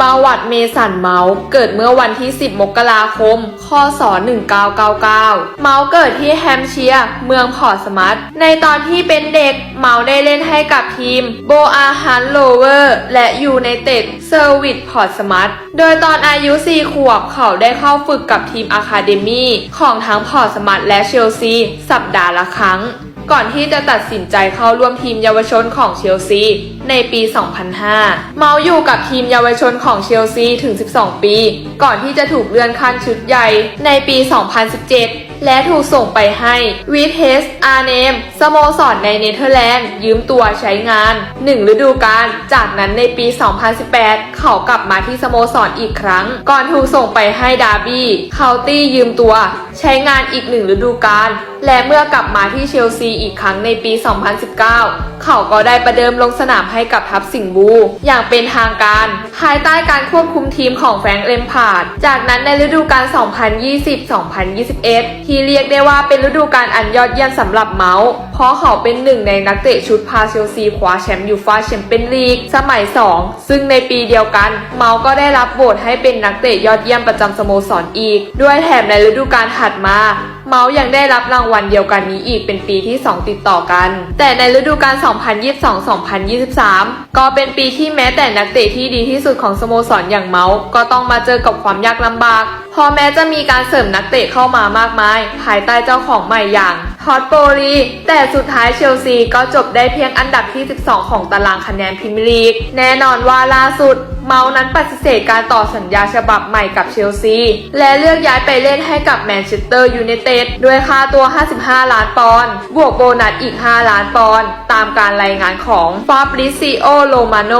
ประวัติเมสันเมาส์เกิดเมื่อวันที่ 10 มกราคม คศ 1999 เมาส์เกิดที่แฮมเชียร์ เมืองพอร์ตสมัตในตอนที่เป็นเด็ก เมาส์ได้เล่นให้กับทีมโบอาฮันโลเวอร์และยูไนเต็ดเซอร์วิสพอร์ตสมัตโดยตอนอายุ 4 ขวบเขาได้เข้าฝึกกับทีมอะคาเดมี่ของทั้งพอร์ตสมัตและเชลซี สัปดาห์ละครั้ง ก่อนที่จะตัดสินใจเข้าร่วมทีมเยาวชนของเชลซี ในปี 2005 เมาอยู่กับทีมเยาวชนของเชลซีถึง 12 ปี ก่อนที่จะถูกเลื่อนขั้นชุดใหญ่ในปี 2017 และถูกส่งไปให้วีเทสอาร์เนมสโมสรในเนเธอร์แลนด์ยืมตัวใช้งาน 1 ฤดูกาล จากนั้นในปี 2018 เขากลับมาที่สโมสรอีกครั้ง ก่อนถูกส่งไปให้ดาร์บี้เคาน์ตี้ยืมตัว ใช้งานอีกหนึ่งฤดูกาล และเมื่อกลับมาที่เชลซีอีกครั้งในปี 2019 เขาก็ได้ประเดิมลงสนามให้กับทัพสิงห์บู อย่างเป็นทางการ ภายใต้การควบคุมทีมของแฟรงค์เลมพาร์ด จากนั้นในฤดูกาล 2020-2021ที่เรียกได้ว่าเป็นฤดูกาลอันยอดเยี่ยมสำหรับเมาส์เพราะเขาเป็นหนึ่งในนักเตะชุดพาเชลซีคว้าแชมป์ยูฟ่าแชมเปี้ยนลีกสมัย 2 ซึ่งในปีเดียวกัน เมาส์ก็ได้รับโหวตให้เป็นนักเตะยอดเยี่ยมประจำสโมสรอีก ด้วยแถมในฤดูกาลถัดมาเมาส์ยังได้รับรางวัลเดียวกันนี้อีกเป็นปีที่ 2 ติดต่อกัน แต่ในฤดูกาล 2022-2023 ก็เป็นปีที่แม้แต่นักเตะที่ดีที่สุดของสโมสรอย่างเมาส์ก็ต้องมาเจอกับความยากลำบาก พอแม้จะมีการเสริมนักเตะเข้ามามากมาย ภายใต้เจ้าของใหม่อย่างทอดโปลีแต่สุดท้ายเชลซีก็จบได้เพียงอันดับที่ 12 ของตารางคะแนนพรีเมียร์ลีก แน่นอนว่าล่าสุดเมาส์นั้นปฏิเสธการต่อสัญญาฉบับใหม่กับเชลซี และเลือกย้ายไปเล่นให้กับแมนเชสเตอร์ยูไนเต็ดด้วยค่าตัว 55 ล้านปอนด์บวกโบนัสอีก 5 ล้านปอนด์ตามการรายงานของฟาบริซิโอโรมาโน